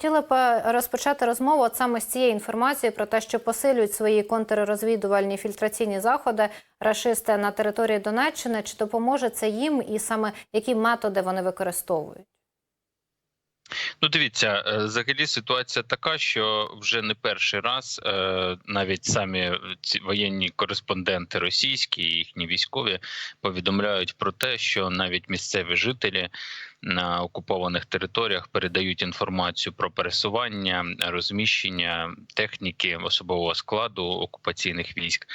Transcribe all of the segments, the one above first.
Хотіла б розпочати розмову от саме з цієї інформації про те, що посилюють свої контррозвідувальні фільтраційні заходи рашисти на території Донеччини. Чи допоможе це їм, і саме які методи вони використовують? Ну, дивіться, е, взагалі ситуація така, що вже не перший раз е, навіть самі ці воєнні кореспонденти російські, і їхні військові повідомляють про те, що навіть місцеві жителі на окупованих територіях передають інформацію про пересування, розміщення техніки особового складу окупаційних військ.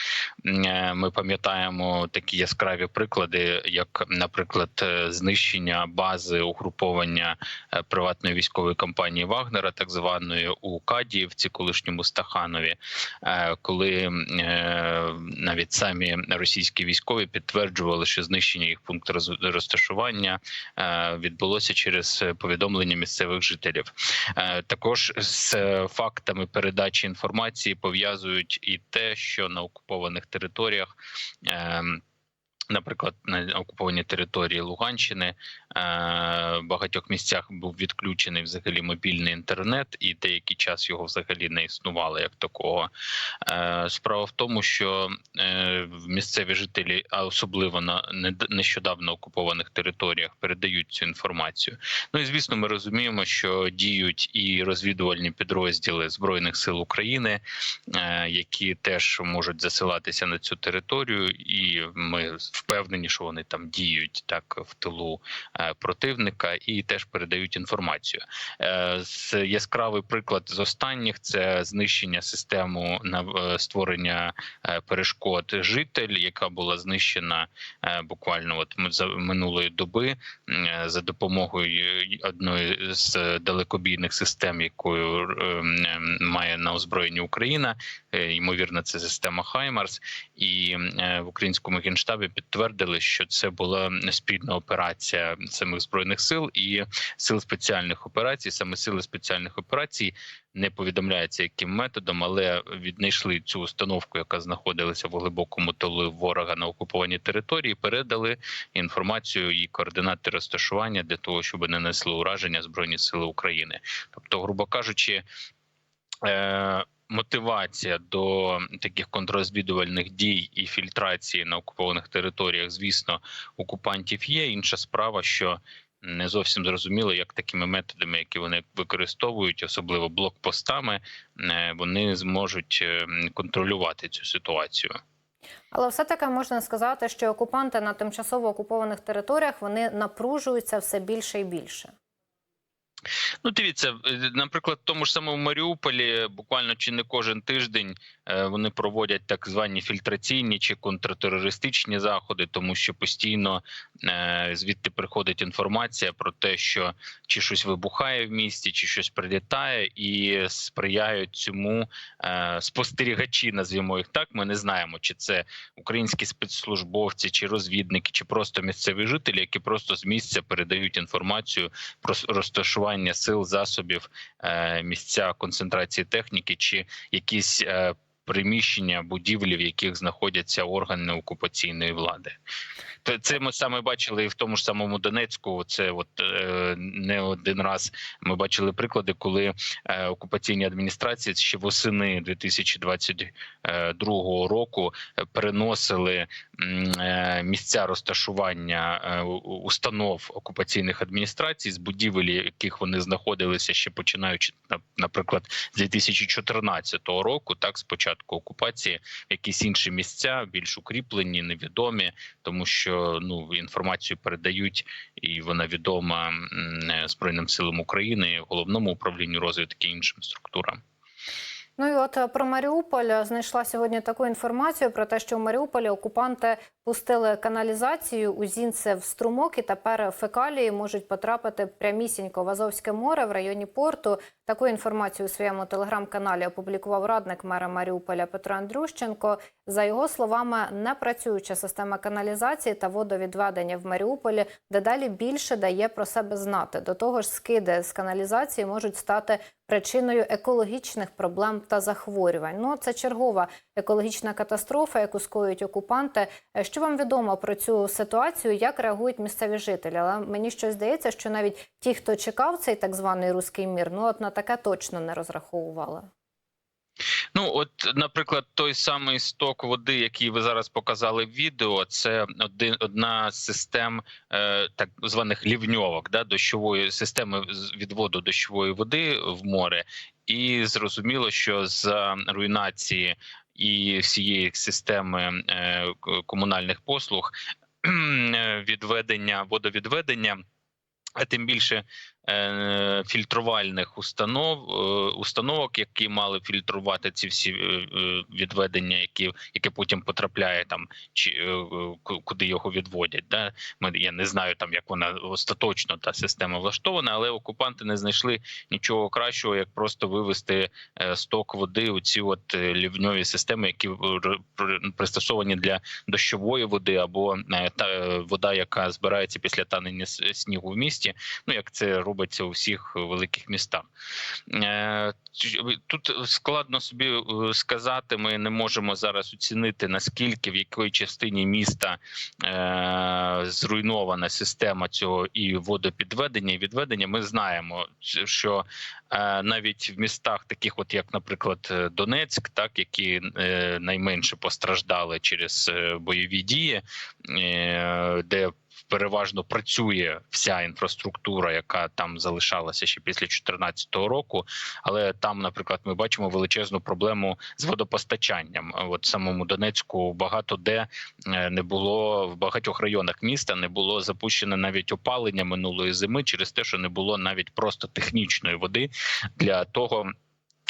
Е, Ми пам'ятаємо такі яскраві приклади, як, наприклад, е, знищення бази угруповання е, приватної військової компанії Вагнера, так званої у Кадіївці, колишньому Стаханові, коли навіть самі російські військові підтверджували, що знищення їх пункту розташування е, відбулося через е, повідомлення місцевих жителів. Е, Також з е, фактами передачі інформації пов'язують і те, що на окупованих територіях. Наприклад, на окупованій території Луганщини е, в багатьох місцях був відключений взагалі мобільний інтернет, і деякий час його взагалі не існувало як такого. Е, Справа в тому, що е, місцеві жителі, а особливо на нещодавно окупованих територіях, передають цю інформацію. Ну і звісно, ми розуміємо, що діють і розвідувальні підрозділи збройних сил України, які теж можуть засилатися на цю територію, і ми впевнені, що вони там діють так в тилу е, противника і теж передають інформацію. Е, яскравий приклад з останніх це знищення систему на е, створення перешкод житель, яка була знищена буквально от за минулої доби за допомогою одної з далекобійних систем, якою е, має на озброєнні Україна. Ймовірно, це система Хаймарс, і в українському генштабі підтвердили, що це була спільна операція самих збройних сил і сил спеціальних операцій. Саме сили спеціальних операцій не повідомляється яким методом, але віднайшли цю установку, яка знаходилася в глибокому тилу ворога на окупованій території. Передали інформацію і координати розташування для того, щоб не несли ураження збройні сили України. Тобто, грубо кажучи. Е- Мотивація до таких контррозвідувальних дій і фільтрації на окупованих територіях, звісно, окупантів є. Інша справа, що не зовсім зрозуміло, як такими методами, які вони використовують, особливо блокпостами, е, вони зможуть е, контролювати цю ситуацію. Але все таки можна сказати, що окупанти на тимчасово окупованих територіях вони напружуються все більше і більше. Ну, дивіться, е, наприклад, в тому ж самому Маріуполі буквально чи не кожен тиждень е, вони проводять так звані фільтраційні чи контртерористичні заходи, тому що постійно е, звідти приходить інформація про те, що чи щось вибухає в місті, чи щось прилітає, і сприяють цьому спостерігачі, назвімо їх так. Ми не знаємо, чи це українські спецслужбовці, чи розвідники, чи просто місцеві жителі, які просто з місця передають інформацію про с- розташування сил, засобів, е, місця концентрації техніки, чи якісь е, приміщення, будівлі, в яких знаходяться органи окупаційної влади. Це ми саме бачили і в тому ж самому Донецьку. Це от е, не один раз ми бачили приклади, коли е, окупаційні адміністрації ще восени 2022 року е, переносили м, е, місця розташування установ окупаційних адміністрацій з будівель, яких вони знаходилися ще починаючи на- наприклад з 2014 року, так з початку окупації, якісь інші місця більш укріплені, невідомі, тому що ну інформацію передають, і вона відома збройним силам України, головному управлінню розвідки іншим структурам. Ну і от е, про Маріуполь е, знайшла сьогодні таку інформацію про те, що в Маріуполі окупанти пустили каналізацію у Зінце в струмок, і тепер фекалії можуть потрапити прямісінько в Азовське море в районі порту. Таку інформацію у своєму телеграм-каналі опублікував радник мера Маріуполя Петро Андрющенко. За його словами, непрацююча система каналізації та водовідведення в Маріуполі дедалі більше дає про себе знати. До того ж, скиди з каналізації можуть стати причиною екологічних проблем та захворювань. Ну, це чергова екологічна катастрофа, яку скоюють окупанти. Е, Що вам відомо про цю ситуацію? Як реагують місцеві жителі? Але мені щось здається, що навіть ті, хто чекав цей так званий руський мір, ну от на таке точно не розраховували. Ну, от, наприклад, той самий сток води, який ви зараз показали в відео, це один одна з систем е, так званих лівньовок, да, дощової системи відводу дощової води в море, і зрозуміло, що з руйнації і всієї системи е, комунальних послуг е, відведення водовідведення. А тим більше е, фільтрувальних установ е, установок, які мали фільтрувати ці всі е, е, відведення, які яке потім потрапляє там, чи е, куди його відводять. Да? Ми я не знаю там, як вона остаточно та система влаштована, але окупанти не знайшли нічого кращого, як просто вивести е, сток води у ці от е, лівньові системи, які е, пристосовані для дощової води або е, та е, вода, яка збирається після танення снігу в місті. Ну як це робиться у всіх великих містах. Е, Тут складно собі е, сказати. Ми не можемо зараз оцінити наскільки в якій частині міста е, зруйнована система цього і водопідведення, і відведення. Ми знаємо, що е, навіть в містах, таких, от як, наприклад, е, Донецьк, так які е, найменше постраждали через е, бойові дії, е, де переважно працює вся інфраструктура, яка там залишалася ще після 2014 року. Але там, наприклад, ми бачимо величезну проблему з водопостачанням. От самому Донецьку багато де е, не було в багатьох районах міста, не було запущено навіть опалення минулої зими через те, що не було навіть просто технічної води для того.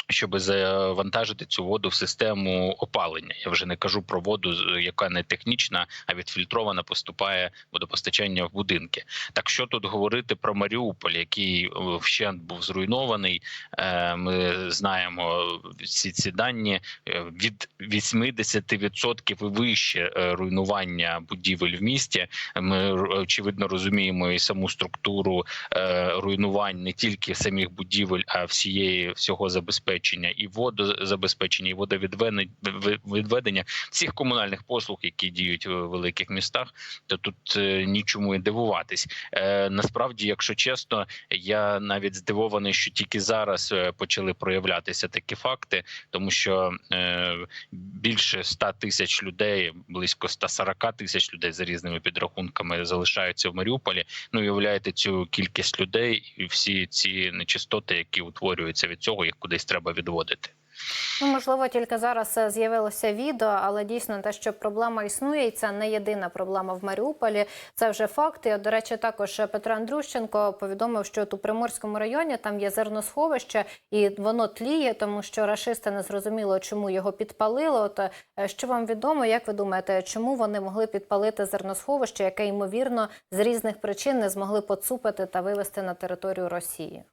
Щоб завантажити цю воду в систему опалення, я вже не кажу про воду, яка не технічна, а відфільтрована поступає водопостачання в будинки. Так що тут говорити про Маріуполь, який е, вщент був зруйнований? Е, Ми знаємо всі ці дані е, від 80% і вище руйнування будівель в місті. Ми очевидно розуміємо і саму структуру руйнувань не тільки самих будівель, а всієї всього забезпечення і водозабезпечення, і водовідведення всіх комунальних послуг, які діють в великих містах. То тут е, нічому і дивуватись. Е, Насправді, якщо чесно, я навіть здивований, що тільки зараз е, почали проявлятися такі факти, тому що більше 100 тисяч людей, близько 140 тисяч людей за різними підрахунками залишаються в Маріуполі. Ну уявляєте цю кількість людей і всі ці нечистоти, які утворюються від цього, їх кудись треба відводити. Ну, можливо, тільки зараз е, з'явилося відео, але дійсно те, що проблема існує, і це не єдина проблема в Маріуполі. Це вже факт. І, до речі, також Петро Андрющенко повідомив, що от у Приморському районі там є зерносховище, і воно тліє, тому що рашисти не зрозуміло, чому його підпалили. От е, що вам відомо, як ви думаєте, чому вони могли підпалити зерносховище, яке ймовірно з різних причин не змогли поцупити та вивести на територію Росії?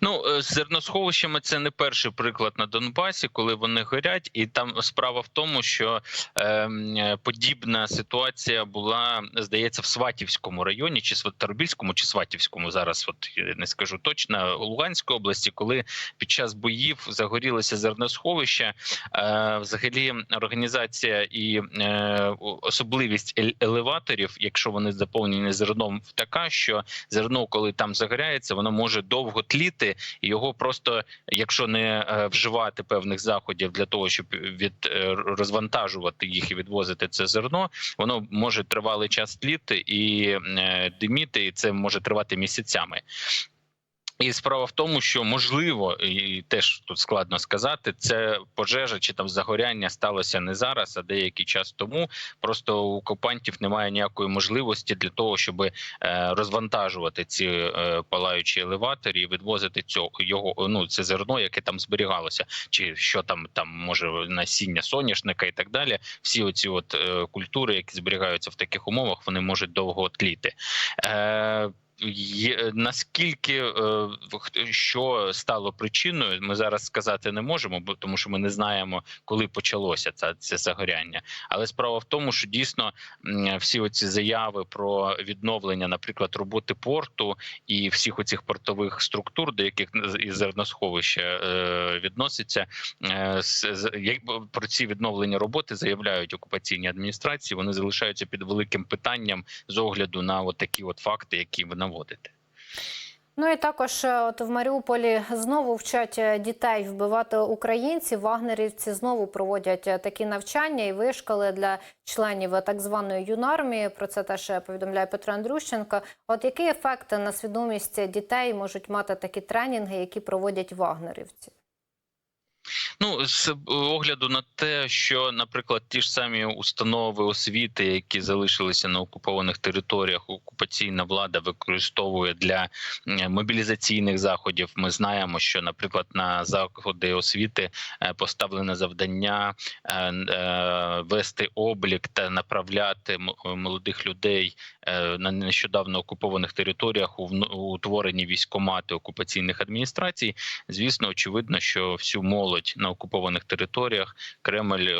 Ну е, з зерносховищами це не перший приклад на Донбасі, коли вони горять, і там справа в тому, що е, подібна ситуація була, здається, в Сватівському районі, чи Сваторбільському, чи Сватівському. Зараз от не скажу точно у Луганській області, коли під час боїв загорілося зерносховище. Е, взагалі, організація і е, особливість елеваторів, якщо вони заповнені зерном, така, що зерно, коли там загоряється, воно може довго тліти, і його просто, якщо не е, вживати певних заходів для того, щоб від е, розвантажувати їх і відвозити це зерно, воно може тривалий час тліти і е, диміти, і це може тривати місяцями. І справа в тому, що можливо, і теж тут складно сказати, це пожежа чи там загоряння сталося не зараз, а деякий час тому. Просто у окупантів немає ніякої можливості для того, щоб е, розвантажувати ці е, палаючі елеваторі і відвозити цього його ну це зерно, яке там зберігалося, чи що там там може насіння соняшника і так далі. Всі оці от е, культури, які зберігаються в таких умовах, вони можуть довго тліти. Е, є, наскільки е, що стало причиною, ми зараз сказати не можемо, бо тому що ми не знаємо, коли почалося це, це загоряння. Але справа в тому, що дійсно всі оці заяви про відновлення, наприклад, роботи порту і всіх оцих портових структур, до яких і зерносховище е, відноситься, е, як про ці відновлення роботи заявляють окупаційні адміністрації. Вони залишаються під великим питанням з огляду на от такі от факти, які ви наводите. Ну і також е, от в Маріуполі знову вчать е, дітей вбивати українців. Вагнерівці знову проводять е, такі навчання і вишколи для членів так званої юнармії. Про це теж повідомляє Петро Андрющенко. От який ефект на свідомість дітей можуть мати такі тренінги, які проводять вагнерівці? Ну, з огляду на те, що, наприклад, ті ж самі установи освіти, які залишилися на окупованих територіях, окупаційна влада використовує для мобілізаційних заходів. Ми знаємо, що, наприклад, на заходи освіти е, поставлене завдання е, е, вести облік та направляти молодих людей на нещодавно окупованих територіях у утворені військомати окупаційних адміністрацій. Звісно, очевидно, що всю молодь на окупованих територіях Кремль е,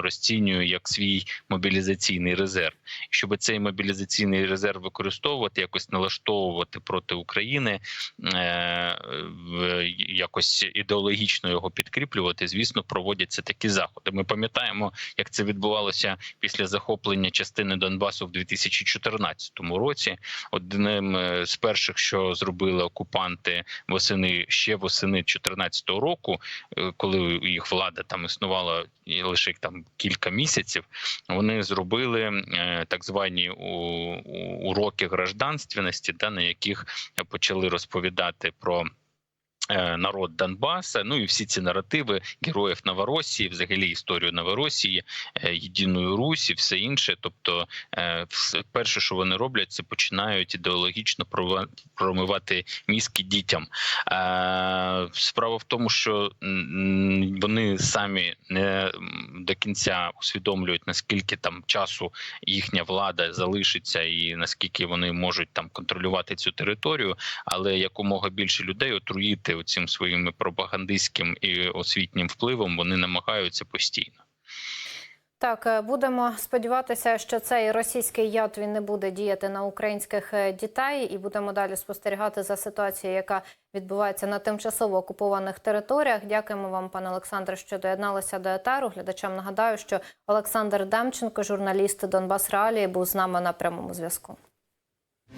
розцінює як свій мобілізаційний резерв. Щоб цей мобілізаційний резерв використовувати, якось налаштовувати проти України, е, якось ідеологічно його підкріплювати. Звісно, проводяться такі заходи. Ми пам'ятаємо, як це відбувалося після захоплення частини Донбасу в 2014 році. Одним е, з перших, що зробили окупанти восени ще восени 2014 року, е, коли їх влада там існувала лише там кілька місяців, вони зробили е, так звані уроки гражданственності, да, на яких почали розповідати про. Е, Народ Донбаса, ну і всі ці наративи героїв Новоросії, взагалі історію Новоросії, е, єдиної Русі, все інше. Тобто, е, перше, що вони роблять, це починають ідеологічно промивати мізки дітям. Справа в тому, що вони самі не до кінця усвідомлюють наскільки там часу їхня влада залишиться, і наскільки вони можуть там контролювати цю територію, але якомога більше людей отруїти цим своїм пропагандистським і освітнім впливом вони намагаються постійно. Так, е, будемо сподіватися, що цей російський яд він не буде діяти на українських е, дітей, і будемо далі спостерігати за ситуацією, яка відбувається на тимчасово окупованих територіях. Дякуємо вам, пане Олександре, що доєдналися до етеру. Глядачам нагадаю, що Олександр Демченко, журналіст Донбас Реалії, був з нами на прямому зв'язку.